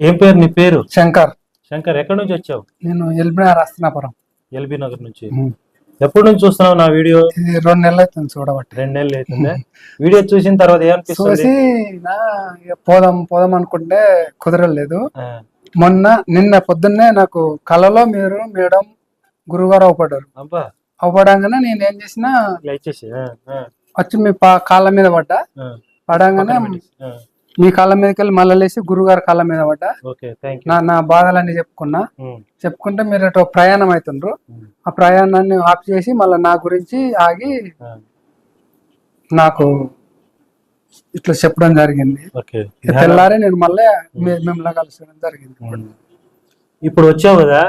ఏం పేరు నీ పేరు? శంకర్. శంకర్ ఎక్కడి నుంచి వచ్చావు? నేను ఎల్బినార్ హస్తనాపురం ఎల్బీ నగర్ నుంచి. ఎప్పటి నుంచి చూస్తున్నావు నా వీడియో? ఇది రెండు నెలలు అవుతుంది చూడబట్టి. రెండేళ్ళు అవుతుందా? వీడియో చూసిన తర్వాత ఏమనిపిస్తుంది? చూసి నా ఇక పోదాం పోదాం అనుకుంటే కుదరలేదు మొన్న నిన్న పొద్దున్నే నాకు కలలో మీరు మేడం గురుగారు అవపడ్డారు. అబ్బా. అవపడంగానే నేను ఏం చేసిన ఆ, ఆ, వచ్చి మీ పా- కాళ్ళ మీద పడ్డా. ఆ, పడంగానే. ఆ, మీ కాళ్ళ మీదకి వెళ్ళి మళ్ళీ లేచి గురుగారు కాళ్ళ మీద పడ్డా? నా నా బాధలన్నీ చెప్పుకున్నా. ఉమ్, చెప్పుకుంటే మీరు అటు ప్రయాణం అవుతుండ్రు. ఉమ్, ఆ ప్రయాణాన్ని ఆఫ్ చేసి మళ్ళీ నా గురించి ఆగి ఆ, నాకు ఇట్లా చెప్పడం జరిగింది. తెల్లారి నేను మళ్ళీ మిమ్మల్ని కలసడం జరిగింది. ఇప్పుడు వచ్చావు కదా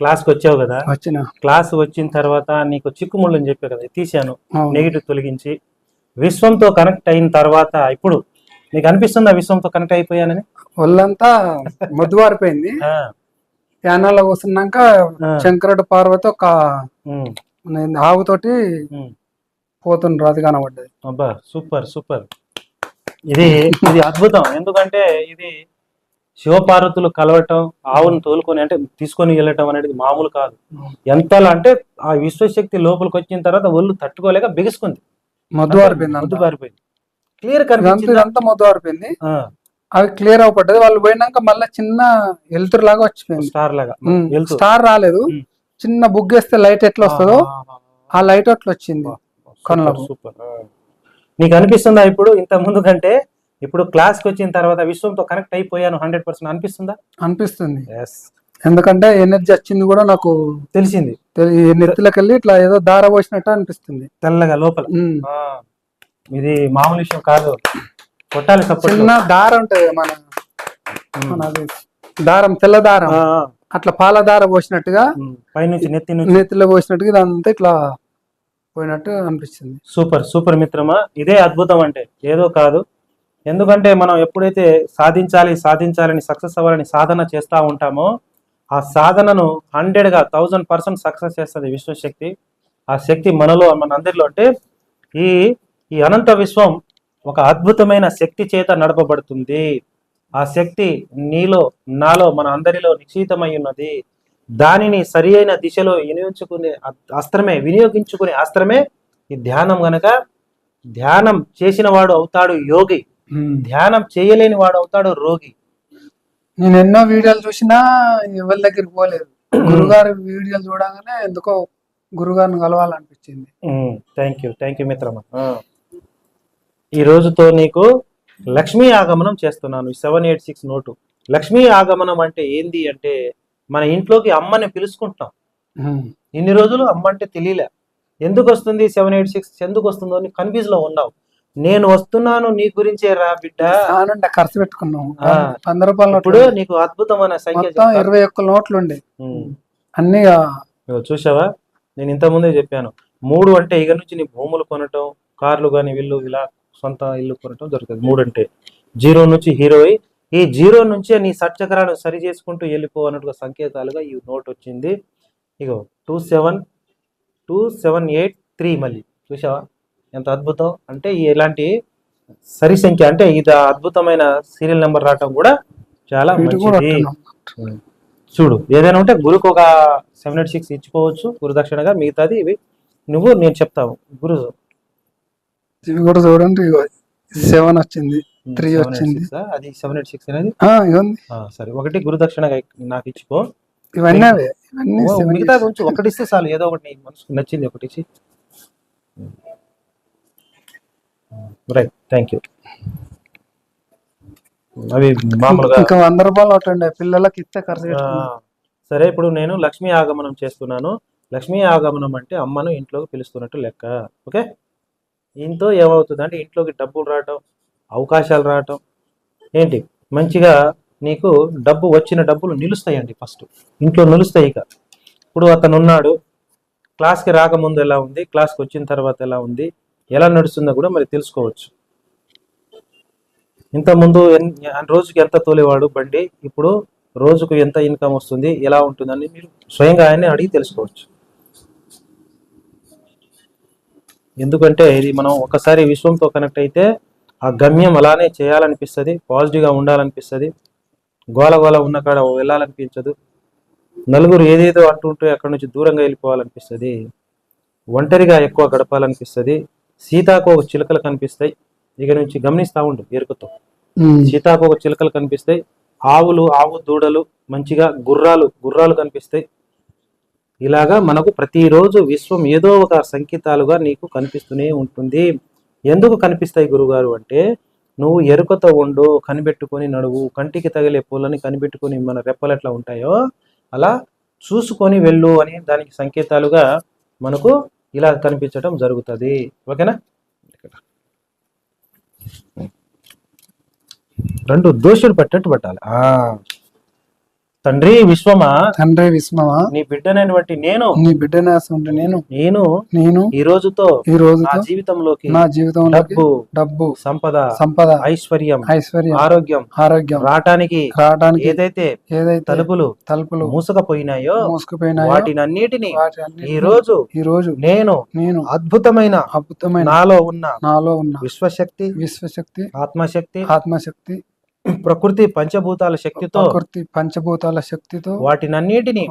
క్లాస్కి వచ్చావు కదా? వచ్చిన. క్లాస్ వచ్చిన తర్వాత నీకు చిక్కుముళ్ళు అని చెప్పే కదా తీశాను. నెగిటివ్ తొలగించి. విశ్వంతో కనెక్ట్ అయిన తర్వాత ఇప్పుడు నీకు అనిపిస్తుందా విశ్వంతో కనెక్ట్ అయిపోయానని? ఒళ్ళంతా మొద్దువారిపోయింది ఆ, యానాలో కూర్చున్నాక ఆ. శంకరుడు పార్వతి ఒక ఆవుతోటి. పోతుండ్రు అది కనబడ్డది అబ్బా సూపర్ సూపర్. ఇది ఇది అద్భుతం. ఎందుకంటే ఇది శివపార్వతులు కలవటం ఆవును తోలుకొని అంటే తీసుకొని వెళ్ళటం అనేది మామూలు కాదు. ఎంతలా అంటే ఆ విశ్వశక్తి లోపలికి వచ్చిన తర్వాత ఒళ్ళు తట్టుకోలేక బిగుసుకుంది. అంతా. పారిపోయింది క్లియర్ ఇదంతా కనిపించింది. ఇదంతా మొద్దువారిపోయింది అవి క్లియర్ అవపడ్డది వాళ్ళు పోయినాక మళ్ళీ చిన్న వెలుతురు లాగా వచ్చిపోయింది. స్టార్ లాగా. స్టార్ రాలేదు. చిన్న బుగ్గేస్తే లైట్ ఎట్లా వస్తుందో ఆ లైట్ అట్లా వచ్చింది. కళ్ళకు. సూపర్ నీకు అనిపిస్తుందా ఇప్పుడు ఇంత ముందు కంటే? ఇప్పుడు క్లాస్కి వచ్చిన తర్వాత విశ్వంతో కనెక్ట్ అయిపోయాను హండ్రెడ్ పర్సెంట్ అనిపిస్తుందా? అనిపిస్తుంది. ఎందుకంటే ఎనర్జీ వచ్చింది కూడా నాకు తెలిసింది. నెత్తిలోకి వెళ్ళి ఇట్లా ఏదో దార పోసినట్టు అనిపిస్తుంది. తెల్లగా లోపల. ఇది మామూలు విషయం కాదు. కొట్టాలి సపోర్ట్ చిన్న దారం ఉంటది మన మన అది దారం తెల్ల దారం. అట్లా పాల దార పోసినట్టుగా పైనుంచి నెత్తి నుంచి. నెత్తిలో పోసినట్టుగా ఇదంతా ఇట్లా పోయినట్టు అనిపిస్తుంది. సూపర్ సూపర్ మిత్రమా. ఇదే అద్భుతం అంటే. ఏదో కాదు. ఎందుకంటే మనం ఎప్పుడైతే సాధించాలి సాధించాలని సక్సెస్ అవ్వాలని సాధన చేస్తూ ఉంటామో ఆ సాధనను హండ్రెడ్గా థౌజండ్ పర్సెంట్ సక్సెస్ చేస్తుంది విశ్వశక్తి. ఆ శక్తి మనలో మన అందరిలో అంటే ఈ ఈ అనంత విశ్వం ఒక అద్భుతమైన శక్తి చేత నడపబడుతుంది. ఆ శక్తి నీలో నాలో మన అందరిలో నిశ్చితమై ఉన్నది. దానిని సరి అయిన దిశలో వినియోగించుకునే అస్త్రమే వినియోగించుకునే అస్త్రమే ఈ ధ్యానం గనక. ధ్యానం చేసిన వాడు అవుతాడు యోగి. ధ్యానం చేయలేని వాడు అవుతాడు రోగి. నేను ఎన్నో వీడియోలు చూసినా ఎవరి దగ్గరికి పోలేదు. గురుగారి వీడియోలు చూడగానే ఎందుకో గురుగారిని కలవాలనిపించింది. థ్యాంక్ యూ థ్యాంక్ యూ మిత్రమా. ఈ రోజుతో నీకు లక్ష్మీ ఆగమనం చేస్తున్నాను. Seven eight six note Lakshmi ఆగమనం అంటే ఏంది అంటే మన ఇంట్లోకి అమ్మని పిలుచుకుంటున్నాం. ఇన్ని రోజులు అమ్మ అంటే తెలియలే. ఎందుకు వస్తుంది సెవెన్ ఎయిట్ సిక్స్ ఎందుకు వస్తుందో అని కన్ఫ్యూజ్లో ఉన్నావు నేను వస్తున్నాను నీ గురించే రా బిడ్డ. ఖర్చు పెట్టుకున్నాం. ఆ. వంద రూపాయల ఇప్పుడు నీకు అద్భుతమైన సంఖ్య. ఇరవై ఒక్క నోట్లు ఉండే. అన్ని చూసావా? నేను ఇంత ముందే చెప్పాను. మూడు అంటే ఇక నుంచి నీ భూములు కొనటం కార్లు కానీ వీళ్ళు ఇలా సొంత ఇల్లు కొనటం జరుగుతుంది. మూడు అంటే జీరో నుంచి హీరో అయ్యి ఈ జీరో నుంచే నీ సట్చక్రాలను సరి చేసుకుంటూ వెళ్ళిపో అన్నట్టుగా సంకేతాలుగా ఈ నోట్ వచ్చింది. ఇగో two seven two seven eight three మళ్ళీ. చూసావా ఎంత అద్భుతం. అంటే ఇలాంటి సరి సంఖ్య అంటే ఇది అద్భుతమైన సీరియల్ నెంబర్ రావటం కూడా చాలా మంచిది. చూడు ఏదైనా ఉంటే గురుకు ఒక సెవెన్ ఎయిట్ సిక్స్ ఇచ్చుకోవచ్చు గురుదక్షిణగా మిగతాది ఇవి. నువ్వు నేను చెప్తావు గురు ఇవి కూడా చూడండి సెవెన్ వచ్చింది త్రీ 786 వచ్చింది? అది సెవెన్ ఎయిట్ సిక్స్ అనేది? ఇవ్వండి సరే ఒకటి గురుదక్షిణగా నాకు ఇచ్చుకో. ఇవన్నీ అవే ఇవన్నీ years. ఉంచు ఒకటి ఇస్తే చాలు ఏదో ఒకటి మనసుకు నచ్చింది ఒకటి ఇచ్చి. రైట్ థ్యాంక్ యూ అవి మామూలుగా ఇంకా వంద రూపాయలు ఉండే పిల్లలకి ఇస్తే ఖర్చు సరే ఇప్పుడు నేను లక్ష్మీ ఆగమనం చేస్తున్నాను. లక్ష్మీ ఆగమనం అంటే అమ్మను ఇంట్లోకి పిలుస్తున్నట్టు లెక్క ఓకే? దీంతో ఏమవుతుంది అంటే ఇంట్లోకి డబ్బులు రావటం అవకాశాలు రావటం. ఏంటి? మంచిగా నీకు డబ్బు వచ్చిన డబ్బులు నిలుస్తాయండి ఫస్ట్. ఇంట్లో నిలుస్తాయి ఇక. ఇప్పుడు అతను ఉన్నాడు క్లాస్కి రాకముందు ఎలా ఉంది? క్లాస్కి వచ్చిన తర్వాత ఎలా ఉంది? ఎలా నడుస్తుందో కూడా మరి తెలుసుకోవచ్చు. ఇంతకుముందు రోజుకి ఎంత తోలేవాడు బండి? ఇప్పుడు రోజుకు ఎంత ఇన్కమ్ వస్తుంది? ఎలా ఉంటుందని మీరు స్వయంగా ఆయన్ని అడిగి తెలుసుకోవచ్చు. ఎందుకంటే ఇది మనం ఒకసారి విశ్వంతో కనెక్ట్ అయితే ఆ గమ్యం అలానే చేయాలనిపిస్తుంది పాజిటివ్గా ఉండాలనిపిస్తుంది. గోల గోల ఉన్న కాడ వెళ్ళాలనిపించదు. నలుగురు ఏదేదో అంటుంటే అక్కడ నుంచి దూరంగా వెళ్ళిపోవాలనిపిస్తుంది. ఒంటరిగా ఎక్కువ గడపాలనిపిస్తుంది. సీతాకోక చిలుకలు కనిపిస్తాయి. ఇక నుంచి గమనిస్తా ఉండు ఎరుకతో. సీతాకోక చిలుకలు కనిపిస్తాయి. ఆవులు ఆవు దూడలు మంచిగా గుర్రాలు గుర్రాలు కనిపిస్తాయి. ఇలాగా మనకు ప్రతిరోజు విశ్వం ఏదో ఒక సంకేతాలుగా నీకు కనిపిస్తూనే ఉంటుంది. ఎందుకు కనిపిస్తాయి గురుగారు అంటే నువ్వు ఎరుకతో ఉండు కనిపెట్టుకొని నడువు కంటికి తగిలే పూలని కనిపెట్టుకొని మన రెప్పలు ఎట్లా ఉంటాయో అలా చూసుకొని వెళ్ళు అని దానికి సంకేతాలుగా మనకు ఇలా కనిపించడం జరుగుతుంది. ఓకేనా? రెండు దోషులు పెట్టట్టు పట్టాలి. తండ్రి విశ్వమా? తండ్రి విస్మవా నీ బిడ్డనైనటువంటి నేను నీ బిడ్డని ఉంటే నేను నేను నేను ఈ రోజుతో ఈ రోజు నా జీవితంలోకి నా జీవితంలో డబ్బు డబ్బు సంపద సంపద ఐశ్వర్యం ఐశ్వర్యం ఆరోగ్యం ఆరోగ్యం రావటానికి రావడానికి ఏదైతే ఏదైతే తలుపులు తలుపులు మూసకపోయినాయో మూసుకుపోయినాయో వాటినన్నిటిని వాటి ఈ అన్నిటిని రోజు ఈ రోజు నేను నేను అద్భుతమైన అద్భుతమైన నాలో ఉన్న నాలో ఉన్న విశ్వశక్తి విశ్వశక్తి ఆత్మశక్తి ఆత్మశక్తి ప్రకృతి పంచభూతాల శక్తితో ప్రకృతి పంచభూతాల శక్తితో వాటినన్నిటిని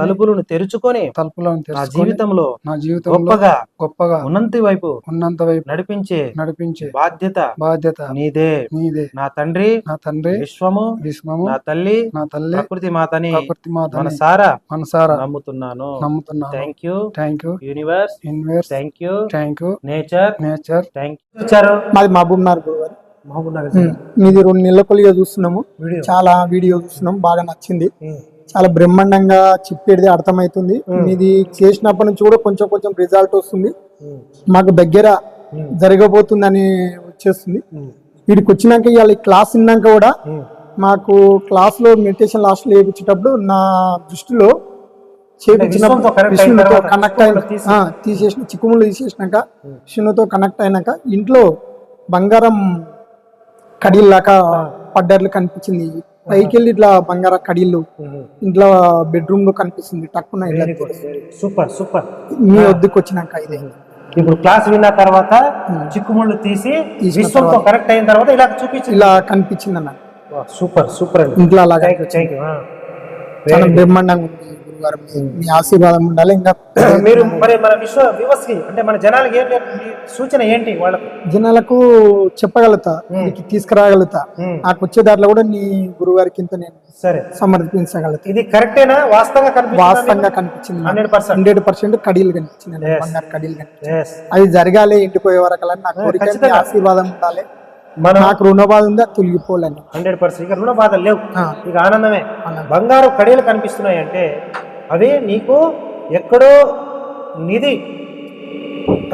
తలుపులను తెరుచుకొని తలుపులను నా జీవితంలో నా జీవితంలో గొప్పగా గొప్పగా ఉన్నంతి వైపు ఉన్నంత వైపు నడిపించే నడిపించే బాధ్యత బాధ్యత నీదే. నీదే. నా తండ్రి నా తండ్రి విశ్వము విశ్వము నా తల్లి నా తల్లి ప్రకృతి మాతని ప్రకృతి మాత మనసారా మనసారా నమ్ముతున్నాను. నమ్ముతున్నాను. Thank you thank you universe inverse thank you thank you nature nature thank you వచ్చారు మాది మహబూబ్నగర్ గురుగారు బాగున్నారు మీది రెండు నెలల కొలిగా చూస్తున్నాము. చాలా వీడియో చూస్తున్నాం బాగా నచ్చింది. చాలా బ్రహ్మాండంగా చెప్పేది అర్థమవుతుంది. మీది చేసినప్పటి నుంచి కూడా కొంచెం కొంచెం రిజల్ట్ వస్తుంది. మాకు దగ్గర జరగబోతుందని వచ్చేస్తుంది. వీడికి వచ్చినాక ఇవాళ క్లాస్ విన్నాక కూడా మాకు క్లాస్లో మెడిటేషన్ లాస్ట్లో వేయించేటప్పుడు నా దృష్టిలో విష్ణుతో తర్వాత కనెక్ట్ అయిన తీసేసిన చిక్కుముళ్ళు తీసేసినాక విష్ణుతో కనెక్ట్ అయినాక ఇంట్లో బంగారం కడీల్లాగా పడ్డట్లు కనిపించింది. పైకి వెళ్ళి ఇట్లా బంగారం కడీళ్ళు ఇంట్లో బెడ్రూమ్లో కనిపిస్తుంది. టక్కున సూపర్ సూపర్ మీ వద్దకు వచ్చినాక ఇదే. ఇప్పుడు క్లాస్ విన్న తర్వాత చిక్కుముళ్ళు తీసి విశ్వంతో. కరెక్ట్ అయిన తర్వాత ఇలా చూపించి. ఇలా కనిపించింది అన్న సూపర్ సూపర్ ఇంట్లో అలాగా. బ్రహ్మాండంగా ఉంది. గురుగారు మీ- మీ ఆశీర్వాదం ఉండాలి. ఇంకా మీరు మరి మన విశ్వ వివస్కి అంటే మన జనాలకి ఏంటి సూచన ఏంటి వాళ్ళకు? జనాలకు చెప్పగలుగుతా వీరికి తీసుకురాగలుగుతా. నాకు వచ్చే దాంట్లో కూడా నీ గురుగారికి ఇంత నేను సరే. సమర్పించగలుగుతా ఇది కరెక్టేనా? వాస్తవంగా వాస్తవంగా కనిపించింది హండ్రెడ్ పర్సెంట్. హండ్రెడ్ పర్సెంట్ కడీలు కనిపించింది నాకు. బంగారు కడీలు కనిపించింది. అది జరగాలి ఎండిపోయే వరకు నా కోరిక మీ ఖచ్చితంగా. ఆశీర్వాదం ఉండాలి. మనం నాకు రుణ బాధ ఉందా? తొలగిపోలేను. Hundred percent. ఇక రుణ బాధలు లేవు. ఇక ఆనందమే. ఆనందం. బంగారు కడీలు కనిపిస్తున్నాయి అంటే అవి నీకు ఎక్కడో నిధి.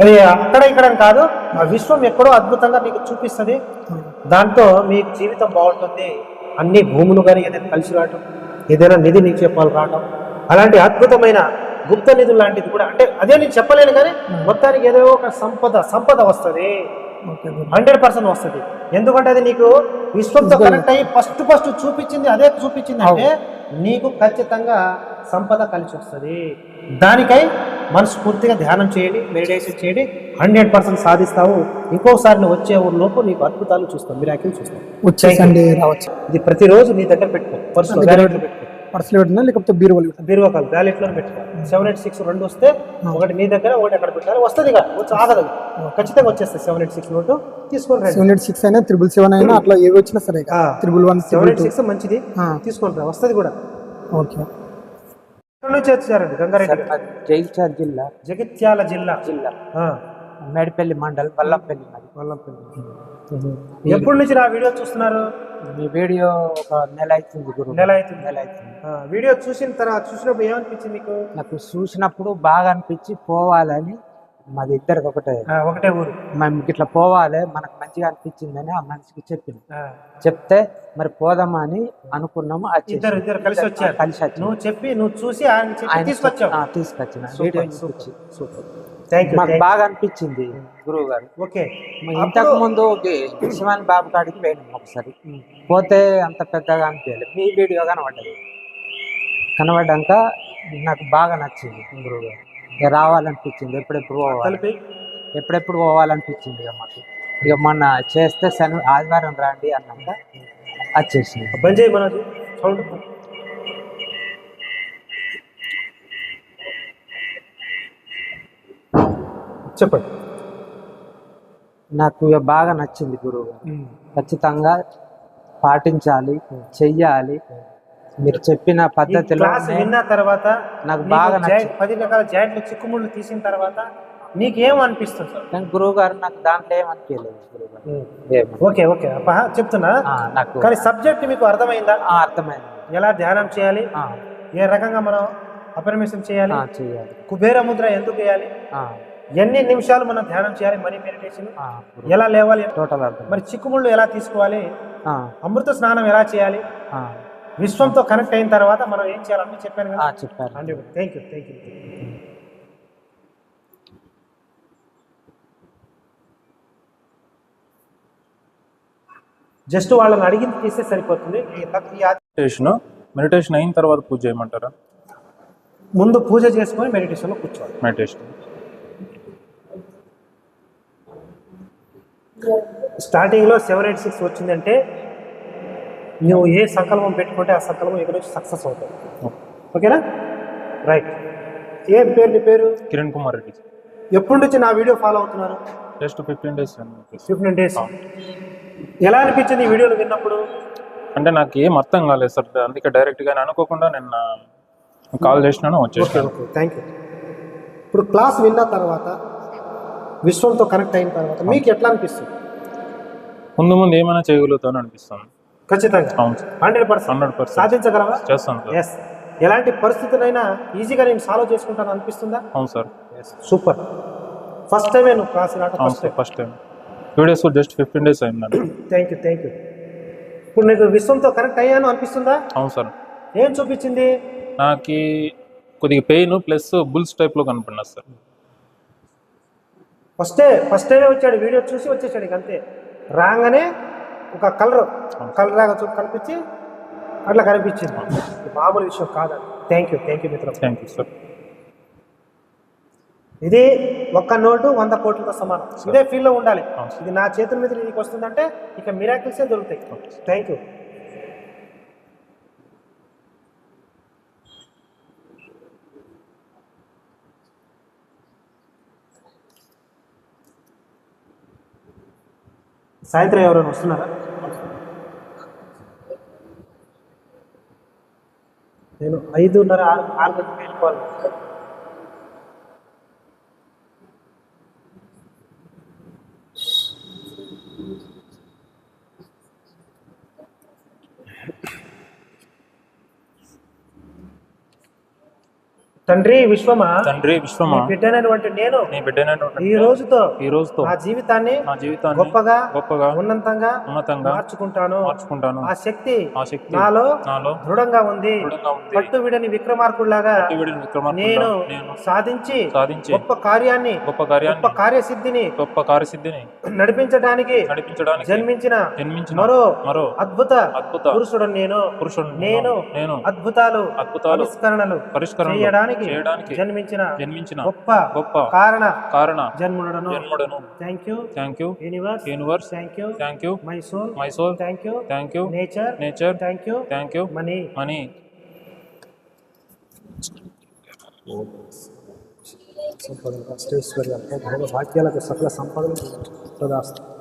అది అక్కడ ఇక్కడ కాదు ఆ విశ్వం ఎక్కడో అద్భుతంగా నీకు చూపిస్తుంది. దాంతో మీ జీవితం బాగుంటుంది. అన్ని భూములు కానీ ఏదైనా కలిసి రావటం ఏదైనా నిధి నీకు చెప్పాలి రావటం అలాంటి అద్భుతమైన గుప్త నిధులు లాంటిది కూడా అంటే అదే నేను చెప్పలేను కానీ మొత్తానికి ఏదో ఒక సంపద సంపద వస్తుంది. హండ్రెడ్ పర్సెంట్ వస్తుంది. ఎందుకంటే అది నీకు విశ్వంతో కనెక్ట్ అయ్యి ఫస్ట్ ఫస్ట్ చూపించింది అదే చూపించింది అంటే నీకు ఖచ్చితంగా సంపద కలిసి వస్తుంది దానికై మనస్ఫూర్తిగా ధ్యానం చేయండి మెడిటేషన్ చేయండి హండ్రెడ్ పర్సెంట్ సాధిస్తావు. ఇంకోసారి నువ్వు వచ్చే ఊర్లోపు నీకు అద్భుతాలు చూస్తావు మిరాకిల్ చూస్తావు రావచ్చు. ఇది ప్రతిరోజు నీ దగ్గర పెట్టుకో వ్యాలెట్లో పెట్టుకో. పర్సులు పెట్టినా లేకపోతే బీరువాలు పెట్టినా? బీరువా కాదు వ్యాలెట్లో పెట్టుకో సెవెన్ ఎయిట్ సిక్స్ రెండు వస్తే ఒకటి నీ దగ్గర ఒకటి అక్కడ పెట్టాలి వస్తుంది ఇక. వచ్చి ఆగదు. ఖచ్చితంగా వచ్చేస్తుంది సెవెన్ ఎయిట్ సిక్స్ నోటు తీసుకొని రండి. సెవెన్ ఎయిట్ సిక్స్ అయినా త్రిబుల్ సెవెన్ అయినా అట్లా ఏవి వచ్చినా సరే. Triple one seven eight six మంచిది. తీసుకొని రా వస్తుంది కూడా. ఓకే. ఎక్కడి నుంచి వచ్చారండి? గంగారెడ్డి. గారు? జైల్చార్ జిల్లా. జగిత్యాల జిల్లా. జిల్లా. ఆ, మేడిపల్లి మండల్ వల్లంపల్లి వల్లంపల్లి. ఎప్పటి నుంచి నా వీడియో చూస్తున్నారు? మీ వీడియో ఒక నెల అవుతుంది గురు. నెల అవుతుంది. నెల అవుతుంది. వీడియో చూసిన తర్వాత చూసినప్పుడు ఏమనిపించింది మీకు నాకు చూసినప్పుడు బాగా అనిపించి పోవాలని మాది ఇద్దరికి ఒకటే ఒకటే ఊరు. మేము ఇట్లా పోవాలి మనకు మంచిగా అనిపించిందని ఆ మనిషికి చెప్పింది చెప్తే మరి పోదామా అని అనుకున్నాము. ఇద్దరు ఇద్దరు కలిసి వచ్చారు. కలిసి వచ్చి. నువ్వు చెప్పి నువ్వు చూసి ఆయన తీసుకొచ్చావు. తీసుకొచ్చిన. వీడియో సూపర్ మాకు బాగా అనిపించింది గురువు గారు. ఓకే. ఇంతకు ముందు శివాని బాబు కాడికి పోయినాం ఒకసారి. పోతే అంత పెద్దగా అనిపించలేదు. మీ వీడియో కనబడ్డది. కనబడ్డాక నాకు బాగా నచ్చింది గురువు గారు. ఇక రావాలనిపించింది ఎప్పుడెప్పుడు పోవాలి? ఎప్పుడెప్పుడు పోవాలనిపించింది ఇక మాకు. ఇక మొన్న చేస్తే శని ఆదివారం రండి అన్నాక వచ్చేసింది. బంద్ చేయి మనోజ్ సౌండ్. చెప్పండి. నాకు ఇక బాగా నచ్చింది గురువు గారు. ఖచ్చితంగా పాటించాలి చెయ్యాలి. మీరు చెప్పిన పద్ధతిలో క్లాస్ విన్న తర్వాత నాకు బాగా. పది రకాల జాయింట్లు చిక్కుముళ్ళు తీసిన తర్వాత నీకేం అనిపిస్తుంది సార్ కానీ గురువు గారు నాకు దాంట్లో ఏమనిపించలేదు. Okay okay. చెప్తున్నా? నాకు కానీ సబ్జెక్ట్ మీకు అర్థమైందా? ఆ, అర్థమైంది. ఎలా ధ్యానం చేయాలి? ఏ రకంగా మనం అపరిమిషన్ చేయాలి? ఆ, చెయ్యాలి కుబేర ముద్ర ఎందుకు వేయాలి? ఎన్ని నిమిషాలు మనం ధ్యానం చేయాలి? Money meditation. ఎలా లేవాలి? టోటల్ అర్థం. మరి చిక్కుముళ్ళు ఎలా తీసుకోవాలి? అమృత స్నానం ఎలా చేయాలి? విశ్వంతో కనెక్ట్ అయిన తర్వాత మనం ఏం చేయాలని చెప్పాను ఆ, కదా చెప్పారు thank you thank you just వాళ్ళని అడిగింది తీస్తే సరిపోతుంది. మెడిటేషన్ మెడిటేషన్ అయిన తర్వాత పూజ చేయమంటారా? ముందు పూజ చేసుకొని మెడిటేషన్లో కూర్చోవాలి. మెడిటేషన్ స్టార్టింగ్లో సెవెన్ ఎయిట్ సిక్స్ వచ్చిందంటే నువ్వు ఏ సంకల్పం పెట్టుకుంటే ఆ సంకల్పం ఇక్కడ నుంచి సక్సెస్ అవుతుంది. ఓకేనా? రైట్ ఏం పేరు నీ పేరు? కిరణ్ కుమార్ రెడ్డి. ఎప్పటి నుంచి నా వీడియో ఫాలో అవుతున్నారు? Just fifteen days fifteen days ఎలా అనిపించింది ఈ వీడియోలు విన్నప్పుడు? అంటే నాకు ఏం అర్థం కాలేదు సార్. అందుకే డైరెక్ట్గా అనుకోకుండా నిన్న కాల్ చేసినాను వచ్చేసాను థ్యాంక్ యూ ఇప్పుడు క్లాస్ విన్న తర్వాత విశ్వంతో కనెక్ట్ అయిన తర్వాత మీకు ఎట్లా అనిపిస్తుంది? ముందు ముందు ఏమైనా చేయగలుగుతాను అనిపిస్తుంది. ఖచ్చితంగా. అవును sir. Hundred percent. Hundred percent. సాధించగలవా? చేస్తాను సార్. ఎస్ ఎలాంటి పరిస్థితులైనా ఈజీగా నేను సాల్వ్ చేసుకుంటాను అనిపిస్తుందా? అవును సార్. సూపర్ ఫస్ట్ టైమే నువ్వు class first time videos just fifteen days అయిందండి థ్యాంక్ యూ థ్యాంక్ యూ ఇప్పుడు నీకు విశ్వంతో కనెక్ట్ అయ్యాను అనిపిస్తుందా? అవును సార్. ఏం చూపించింది? నాకు కొద్దిగా పెయిన్ ప్లస్ బుల్స్ టైప్లో కనపడినా సార్. ఫస్టే ఫస్ట్ టైమే వచ్చాడు వీడియో చూసి వచ్చేసాడు ఇక అంతే. రాగానే ఒక కలర్ కలర్ లాగా చూ కనిపించి అట్లా కనిపించింది. మామూలు విషయం కాదు థ్యాంక్ యూ థ్యాంక్ యూ మిత్రం థ్యాంక్ యూ సార్ ఇది ఒక్క నోటు వంద కోట్లతో సమానం. ఇదే ఫీల్డ్లో ఉండాలి. అవును. ఇది నా చేతుల మీద నీకు వస్తుందంటే ఇక మిరాకిల్సే దొరుకుతాయి. థ్యాంక్ యూ సాయంత్రం ఎవరైనా వస్తున్నారా నేను ఐదున్నర ఆరు ఆరు గంటలకు వెళ్ళిపోవాలి. తండ్రి విశ్వమా? తండ్రి విశ్వమా? నీ బిడ్డనైనటువంటి నేను నీ ఈ రోజుతో ఈ రోజుతో నా జీవితాన్ని నా జీవితాన్ని గొప్పగా గొప్పగా ఉన్నతంగా ఉన్నతంగా మార్చుకుంటాను. మార్చుకుంటాను. ఆ శక్తి ఆ శక్తి నాలో నాలో దృఢంగా ఉంది. దృఢంగా ఉంది. పట్టు విడని విక్రమార్కుల్లాగా పట్టుబడిన విక్రమార్కుడుగా నేను నేను సాధించి సాధించి గొప్ప కార్యాన్ని గొప్ప గొప్ప కార్యాన్ని కార్యసిద్ధిని గొప్ప కార్యసిద్ధిని నడిపించడానికి నడిపించడానికి జన్మించిన జన్మించిన మరో మరో అద్భుత అద్భుత పురుషుడు నేను. పురుషుడు నేను నేను అద్భుతాలు అద్భుతాలు పరిష్కరణలు పరిష్కరణలు చేయడానికి చేయడానికి జన్మించిన జన్మించిన గొప్ప గొప్ప కారణ కారణ జన్ముడను. జన్ముడను. Thank you thank you universe universe thank you thank you my soul my soul thank you thank you nature nature thank you thank you money money అష్టైశ్వర్యాలు భాగ్యాలకు సకల సంపదలు ప్రదాస్తాం